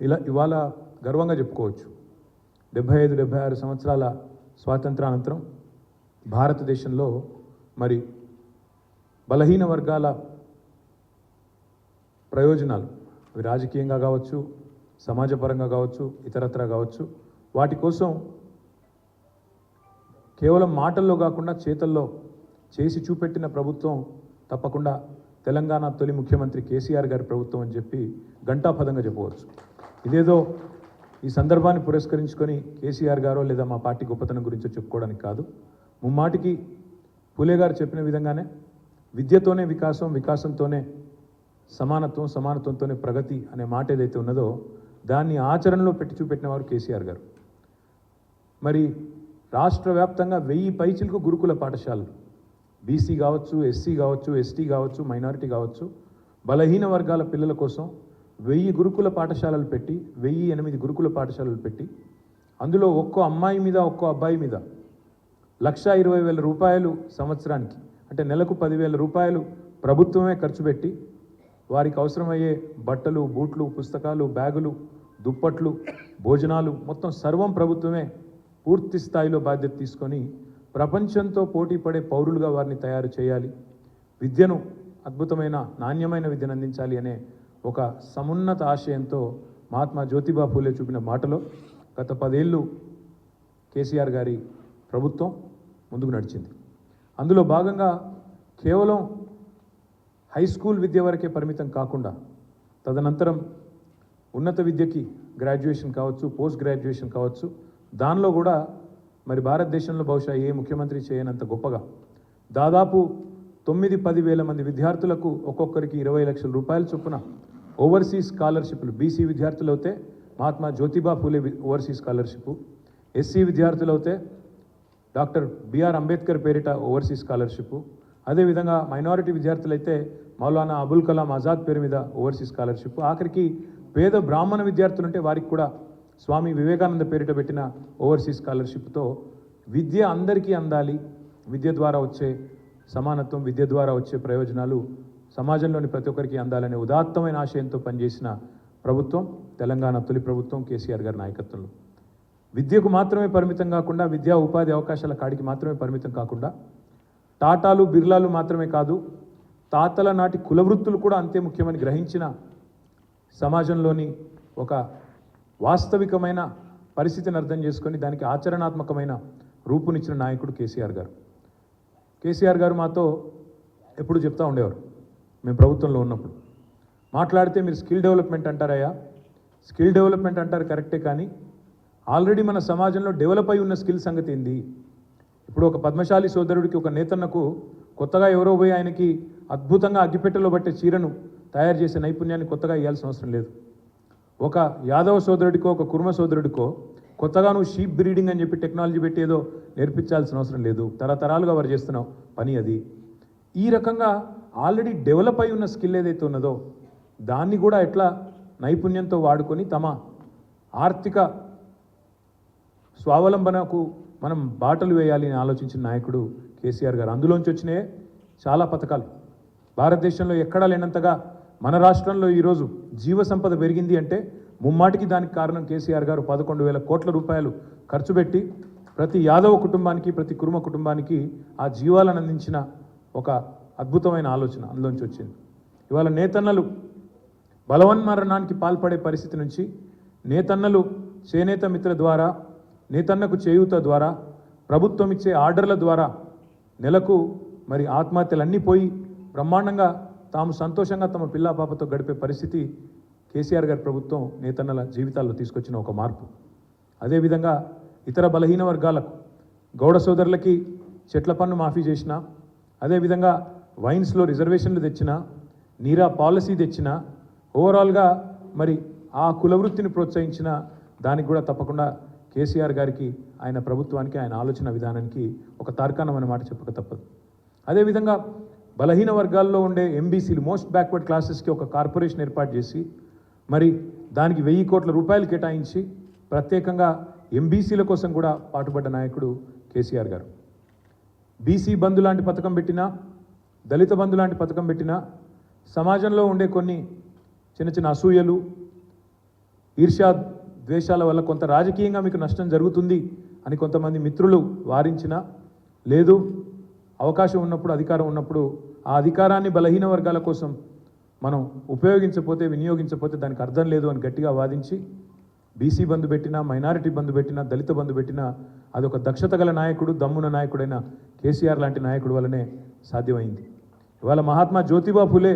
ఇలా ఇవాళ గర్వంగా చెప్పుకోవచ్చు. డెబ్భై ఐదు డెబ్భై ఆరు సంవత్సరాల స్వాతంత్రానంతరం భారతదేశంలో మరి బలహీన వర్గాల ప్రయోజనాలు అవి రాజకీయంగా కావచ్చు సమాజపరంగా కావచ్చు ఇతరత్ర కావచ్చు వాటి కోసం కేవలం మాటల్లో కాకుండా చేతల్లో చేసి చూపెట్టిన ప్రభుత్వం తప్పకుండా తెలంగాణ తొలి ముఖ్యమంత్రి కేసీఆర్ గారి ప్రభుత్వం అని చెప్పి గంటాపదంగా చెప్పవచ్చు ఇదేదో ఈ సందర్భాన్ని పురస్కరించుకొని కేసీఆర్ గారో లేదా మా పార్టీ గొప్పతనం గురించో చెప్పుకోవడానికి కాదు. ముమ్మాటికి పూలే గారు చెప్పిన విధంగానే విద్యతోనే వికాసం వికాసంతోనే సమానత్వం సమానత్వంతోనే ప్రగతి అనే మాట ఏదైతే ఉన్నదో దాన్ని ఆచరణలో పెట్టి చూపెట్టిన వారు కేసీఆర్ గారు. మరి రాష్ట్ర వ్యాప్తంగా వెయ్యి పైచిలకు గురుకుల పాఠశాలలు. బీసీ కావచ్చు ఎస్సీ కావచ్చు ఎస్టీ కావచ్చు మైనారిటీ కావచ్చు బలహీన వర్గాల పిల్లల కోసం వెయ్యి గురుకుల పాఠశాలలు పెట్టి వెయ్యి ఎనిమిది గురుకుల పాఠశాలలు పెట్టి అందులో ఒక్కో అమ్మాయి మీద ఒక్కో అబ్బాయి మీద లక్ష ఇరవై వేల రూపాయలు సంవత్సరానికి అంటే నెలకు పదివేల రూపాయలు ప్రభుత్వమే ఖర్చు పెట్టి వారికి అవసరమయ్యే బట్టలు బూట్లు పుస్తకాలు బ్యాగులు దుప్పట్లు భోజనాలు మొత్తం సర్వం ప్రభుత్వమే పూర్తి స్థాయిలో బాధ్యత తీసుకొని ప్రపంచంతో పోటీ పడే పౌరులుగా వారిని తయారు చేయాలి. విద్యను అద్భుతమైన నాణ్యమైన విద్యను అందించాలి అనే ఒక సమున్నత ఆశయంతో మహాత్మా జ్యోతిబా ఫూలే చూపిన మాటలో గత పదేళ్ళు కేసీఆర్ గారి ప్రభుత్వం ముందుకు నడిచింది. అందులో భాగంగా కేవలం హై స్కూల్ విద్య వరకే పరిమితం కాకుండా తదనంతరం ఉన్నత విద్యకి గ్రాడ్యుయేషన్ కావచ్చు పోస్ట్ గ్రాడ్యుయేషన్ కావచ్చు దానిలో కూడా మరి భారతదేశంలో బహుశా ఏ ముఖ్యమంత్రి చేయనంత గొప్పగా దాదాపు తొమ్మిది పది వేల మంది విద్యార్థులకు ఒక్కొక్కరికి ఇరవై లక్షల రూపాయల చొప్పున ఓవర్సీస్ స్కాలర్షిప్లు బీసీ విద్యార్థులు అయితే Mahatma Jyotiba Phule overseas scholarship SC విద్యార్థులు అయితే డాక్టర్ బిఆర్ అంబేద్కర్ పేరిట ఓవర్సీస్ స్కాలర్షిప్ అదేవిధంగా మైనారిటీ విద్యార్థులైతే మౌలానా అబుల్ కలాం ఆజాద్ పేరు మీద ఓవర్సీస్ స్కాలర్షిప్ ఆఖరికి పేద బ్రాహ్మణ విద్యార్థులు ఉంటే వారికి కూడా స్వామి వివేకానంద పేరిట పెట్టిన ఓవర్సీస్ స్కాలర్షిప్తో విద్య అందరికీ అందాలి. విద్య ద్వారా వచ్చే సమానత్వం విద్య ద్వారా వచ్చే ప్రయోజనాలు సమాజంలోని ప్రతి ఒక్కరికి అందాలనే ఉదాత్తమైన ఆశయంతో పనిచేసిన ప్రభుత్వం తెలంగాణ తొలి ప్రభుత్వం కేసీఆర్ గారి నాయకత్వంలో. విద్యకు మాత్రమే పరిమితం కాకుండా విద్యా ఉపాధి అవకాశాల కాడికి మాత్రమే పరిమితం కాకుండా టాటాలు బిర్లాలు మాత్రమే కాదు తాతల నాటి కులవృత్తులు కూడా అంతే ముఖ్యమని గ్రహించిన సమాజంలోని ఒక వాస్తవికమైన పరిస్థితిని అర్థం చేసుకొని దానికి ఆచరణాత్మకమైన రూపునిచ్చిన నాయకుడు కేసీఆర్ గారు. కేసీఆర్ గారు మాతో ఎప్పుడు చెప్తా ఉండేవారు. మేము ప్రభుత్వంలో ఉన్నప్పుడు. మాట్లాడితే మీరు స్కిల్ డెవలప్మెంట్ అంటారయ్యా. స్కిల్ డెవలప్మెంట్ అంటారు కరెక్టే కానీ ఆల్రెడీ మన సమాజంలో డెవలప్ అయి ఉన్న స్కిల్ సంగతి ఏంది? ఇప్పుడు ఒక పద్మశాలి సోదరుడికి ఒక నేతన్నకు కొత్తగా ఎవరో పోయి ఆయనకి అద్భుతంగా అగ్గిపెట్టెలో పట్టే చీరను తయారు చేసే నైపుణ్యాన్ని కొత్తగా ఇవ్వాల్సిన అవసరం లేదు. ఒక యాదవ సోదరుడికో ఒక కుర్మ సోదరుడికో కొత్తగా నువ్వు షీప్ బ్రీడింగ్ అని చెప్పి టెక్నాలజీ పెట్టి ఏదో నేర్పించాల్సిన అవసరం లేదు. తరతరాలుగా వారు చేస్తున్నావు పని అది. ఈ రకంగా ఆల్రెడీ డెవలప్ అయి ఉన్న స్కిల్ ఏదైతే ఉన్నదో దాన్ని కూడా ఎట్లా నైపుణ్యంతో వాడుకొని తమ ఆర్థిక స్వావలంబనకు మనం బాటలు వేయాలి అని ఆలోచించిన నాయకుడు కేసీఆర్ గారు. అందులోంచి వచ్చినాయే చాలా పథకాలు. భారతదేశంలో ఎక్కడా లేనంతగా మన రాష్ట్రంలో ఈరోజు జీవ సంపద పెరిగింది అంటే ముమ్మాటికి దానికి కారణం కేసీఆర్ గారు. పదకొండు వేల కోట్ల రూపాయలు ఖర్చు పెట్టి ప్రతి యాదవ కుటుంబానికి ప్రతి కురుమ కుటుంబానికి ఆ జీవాలను అందించిన ఒక అద్భుతమైన ఆలోచన అందులోంచి వచ్చింది. ఇవాళ నేతన్నలు బలవన్మరణానికి పాల్పడే పరిస్థితి నుంచి నేతన్నలు చేనేత మిత్ర ద్వారా నేతన్నకు చేయూత ద్వారా ప్రభుత్వం ఇచ్చే ఆర్డర్ల ద్వారా నెలకు మరి ఆత్మహత్యలన్నీ పోయి బ్రహ్మాండంగా తాము సంతోషంగా తమ పిల్లా పాపతో గడిపే పరిస్థితి కేసీఆర్ గారి ప్రభుత్వం నేతన్నల జీవితాల్లో తీసుకొచ్చిన ఒక మార్పు. అదేవిధంగా ఇతర బలహీన వర్గాలకు గౌడ సోదరులకి చెట్ల పన్ను మాఫీ చేసిన అదేవిధంగా వైన్స్లో రిజర్వేషన్లు తెచ్చిన నీరా పాలసీ తెచ్చిన ఓవరాల్గా మరి ఆ కులవృత్తిని ప్రోత్సహించిన దానికి కూడా తప్పకుండా కేసీఆర్ గారికి ఆయన ప్రభుత్వానికి ఆయన ఆలోచన విధానానికి ఒక తార్కాణం అనే మాట చెప్పక తప్పదు. అదేవిధంగా బలహీన వర్గాల్లో ఉండే ఎంబీసీలు మోస్ట్ బ్యాక్వర్డ్ క్లాసెస్కి ఒక కార్పొరేషన్ ఏర్పాటు చేసి మరి దానికి వెయ్యి కోట్ల రూపాయలు కేటాయించి ప్రత్యేకంగా ఎంబీసీల కోసం కూడా పాటుపడ్డ నాయకుడు కేసీఆర్ గారు. బీసీ బంధు లాంటి పథకం పెట్టినా దళిత బంధు లాంటి పథకం పెట్టినా సమాజంలో ఉండే కొన్ని చిన్న చిన్న అసూయలు ఈర్ష్యా ద్వేషాల వల్ల కొంత రాజకీయంగా మీకు నష్టం జరుగుతుంది అని కొంతమంది మిత్రులు వారించినా లేదు. అవకాశం ఉన్నప్పుడు అధికారం ఉన్నప్పుడు ఆ అధికారాన్ని బలహీన వర్గాల కోసం మనం ఉపయోగించకపోతే వినియోగించకపోతే దానికి అర్థం లేదు అని గట్టిగా వాదించి బీసీ బంధు పెట్టినా మైనారిటీ బంధు పెట్టినా దళిత బంధు పెట్టినా అదొక దక్షత గల నాయకుడు దమ్మున నాయకుడైన కేసీఆర్ లాంటి నాయకుడు వల్లనే సాధ్యమైంది. ఇవాళ మహాత్మా జ్యోతిబా ఫులే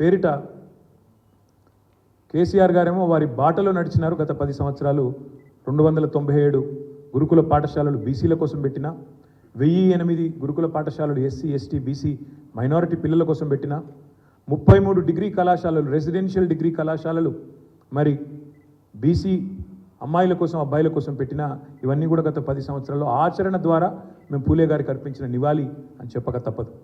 పేరిట కేసీఆర్ గారేమో వారి బాటలో నడిచినారు గత పది సంవత్సరాలు. రెండు వందల తొంభై ఏడు గురుకుల పాఠశాలలు బీసీల కోసం పెట్టిన వెయ్యి ఎనిమిది గురుకుల పాఠశాలలు ఎస్సీ ఎస్టీ బీసీ మైనారిటీ పిల్లల కోసం పెట్టిన ముప్పై మూడు డిగ్రీ కళాశాలలు రెసిడెన్షియల్ డిగ్రీ కళాశాలలు మరి బీసీ అమ్మాయిల కోసం అబ్బాయిల కోసం పెట్టిన ఇవన్నీ కూడా గత పది సంవత్సరాల్లో ఆచరణ ద్వారా మేము పూలే గారికి అర్పించిన నివాళి అని చెప్పక తప్పదు.